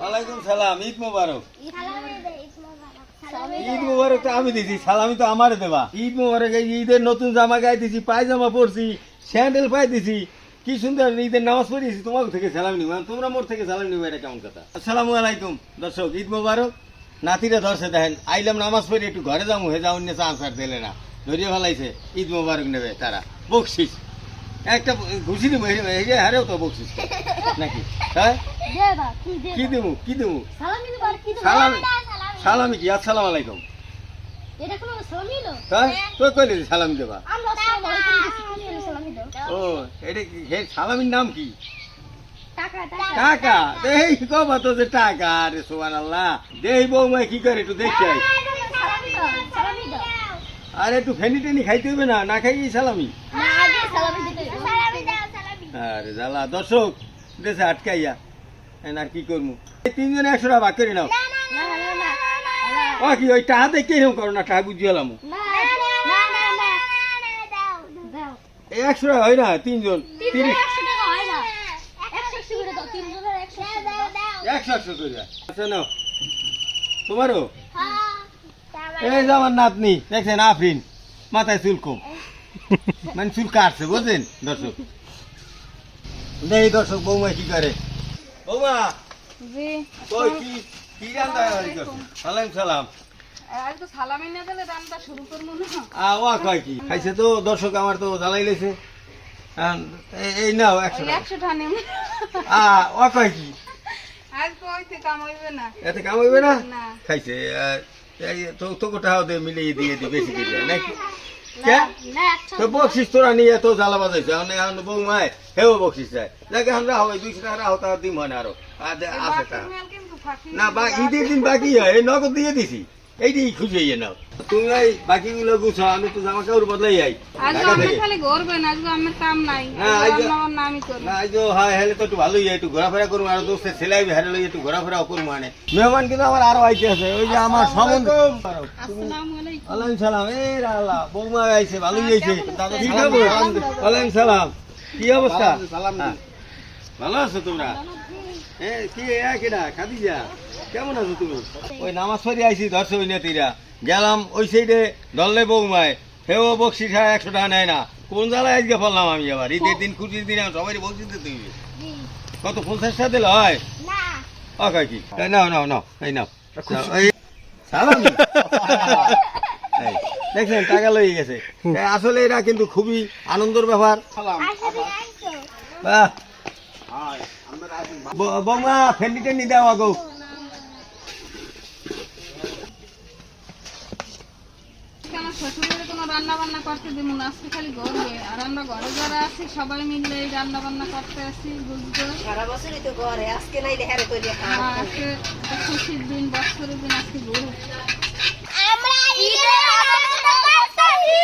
ওয়ালাইকুম সালাম ঈদ মোবারক। ঈদ মোবারক তো আমি দিছি সালামি তো আমারে দেবা। ঈদ মোবারক ঈদের নতুন জামা গায়ে দিছি পায়জামা পরছি স্যান্ডেল পাই দিছি কি সুন্দর ঈদের নামাজ পড়িয়েছি তোমার থেকে সালাম নিব তোমরা মোর থেকে সালাম নিব এটা কেমন কথা? আসসালামু আলাইকুম দর্শক ঈদ মোবারক। নাতিরা ধরছে দেখেন আইলাম নামাজ পড়ি একটু ঘরে যাব হে যাও নিয়ে আনসার দিলে না। ধরিয়ে ফেলাইছে ঈদ মোবারক নেবে তারা। বকশিস। একটা ঘুষি দিব এই হারেও তো বকশিস নাকি? হ্যাঁ? কি দেবো? কি দেবো সালাম সালামি কি? আসসালাম আলাইকুম। হ্যাঁ? তো কইলে সালামি দেবা। ও এটা সালামির নাম কি? টাকা দেই কবা তো যে টাকা রে সুবহান আল্লাহ দেই বৌমা কি করে একটু দেখতে আর একটু ফেনি টেনি খাইতে হবে না না খাই সালামি। না আরে জ্বালা দর্শক দেশে আটকাইয়া এখন আর কি করব এই তিনজনে একশো টাকা ভাগ করে নাও না না না ও কি ওই টাকা দেখে এরকম করো না টাকা বুঝিয়ে এলাম না না না না দাও দাও এই একশো টাকা হয় না তিনজন তিরিশ একশো টাকা হয় না একশো করে আচ্ছা নাও তোমারও হ্যাঁ এই যে আমার নাতনি দেখছেন আফরিন মাথায় চুল কম মানে চুল কাটছে বুঝলেন? দর্শক। দেখি দর্শক বৌমা কি করে? বৌমা জি কই কি কি রান্না বাড়ি সালাম তো সালামি না দিলে রান্না শুরু করব না। আ ওয়া কয় কি? খাইছে তো দর্শক আমার তো জ্বালাই লেছে। এই- নাও টাকা। নেব। আ ও কয় কি? আজ কইতে কামাইবে না। এতে না? না। খাইছে এই তো তো মিলিয়ে দিয়ে দি বেশি করে নাকি? তো বকশিস তোরা নিয়ে তো জ্বালা বাজাইছে এখন এখন বৌমায় হেও বকশিস চাই দেখে আমরা হবে দুইশো টাকা রাহো তার দিম হয় না আরও। আছে না বা ঈদের দিন বাকি হয় নগদ দিয়ে দিছি। এইটাই খুশি হইয়ে নাও। তুমি এই বাকিগুলো গুছো আমি তো জামা কাপড় বদলাই আই। ঢাকা আমি থেকে। খালি ঘুরবেন আজকে আমার কাম নাই। হ্যাঁ, বান্না আমি করি। না হয় হেলে তো একটু ভালোই হয়, একটু ঘোরাফেরা করব আর দোস্তে সেলাই হারে লই একটু ঘোরাফেরা করব মানে মেহমান কিন্তু আমার আরও আইতে আছে ওই যে আমার সম্বন্ধ আসসালামু আলাইকুম। সালাম এই আল্লাহ বৌমা আইছে ভালোই আইছে কি খবর ওয়ালাইকুম সালাম। কি অবস্থা? হ্যাঁ। ভালো আছো তোমরা? এ কি একেডা খাদিজা? কেমন আছো তুমি? ওই নামাজ পড়ে আইছি ধরছে ওই নেতিরা। গেলাম ওই সাইডে দললে বৌমায় হেও বকশি খায় একশো টাকা নেয় না। কোন জ্বালায় আজকে পড়লাম আমি আবার? ঈদের দিন খুশির দিন আমি সবাই বলছি তো তুমি। কত পঞ্চাশ টাকা দিলে হয়? না। ও কয় কি? নাও নাও নাও এই নাও। দেখছেন টাকা লয়ে গেছে। আসলে এটা কিন্তু খুবই আনন্দের ব্যাপার বৌমা ফেন্ডি টেন্ডি দাও আগো। শ্বশুরের কোনো রান্না বান্না করতে দিব না আজকে খালি ঘরবে আর আমরা ঘরে যারা আছি সবাই মিলে এই রান্না বান্না করতে আসি বুঝতে সারা বছরই তো ঘরে আজকে নাই দেখারে করি হ্যাঁ, আজকে খুশির দিন বছরের দিন আজকে গরু আমরা ঈদের আনন্দ করতেছি।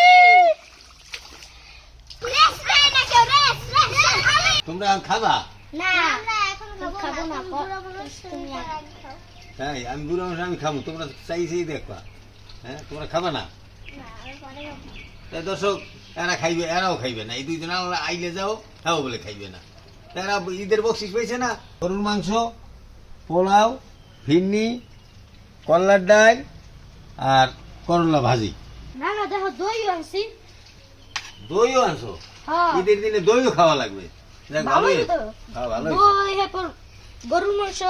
তোমরা খাবা? না। খাব না তুমি হ্যাঁ আমি বুড়ো মানুষ আমি খাব। তোমরা চাই চাই দেখবা। হ্যাঁ তোমরা খাবা না? দর্শক এরা খাইবে এরাও খাইবে না। এই দুইজন আইলে যাও হ্যাঁ বলে খাইবে না। ঈদের বকশিস পেয়েছে না? গরুর মাংস পোলাও ফিরনি কল্লার ডাল আর করলা ভাজি। না না দেখো দই আনছি। দইও আনছো? হ্যাঁ। ঈদের দিনে দইও খাওয়া লাগবে। হ্যাঁ গরুর মাংস।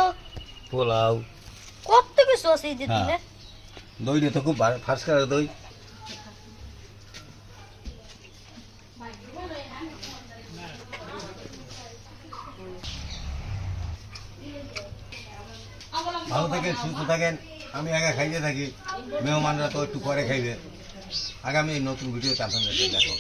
পোলাও। কত কিছু আছে ঈদের হ্যাঁ। দিনে? দইটা তো খুব ফার্স্ট দই। ভালো থাকেন, সুস্থ থাকেন। আমি আগে খাইতে থাকি। মেহমানরা তো একটু পরে খাইবে। আগামী নতুন ভিডিওতে আপনাদের দেখো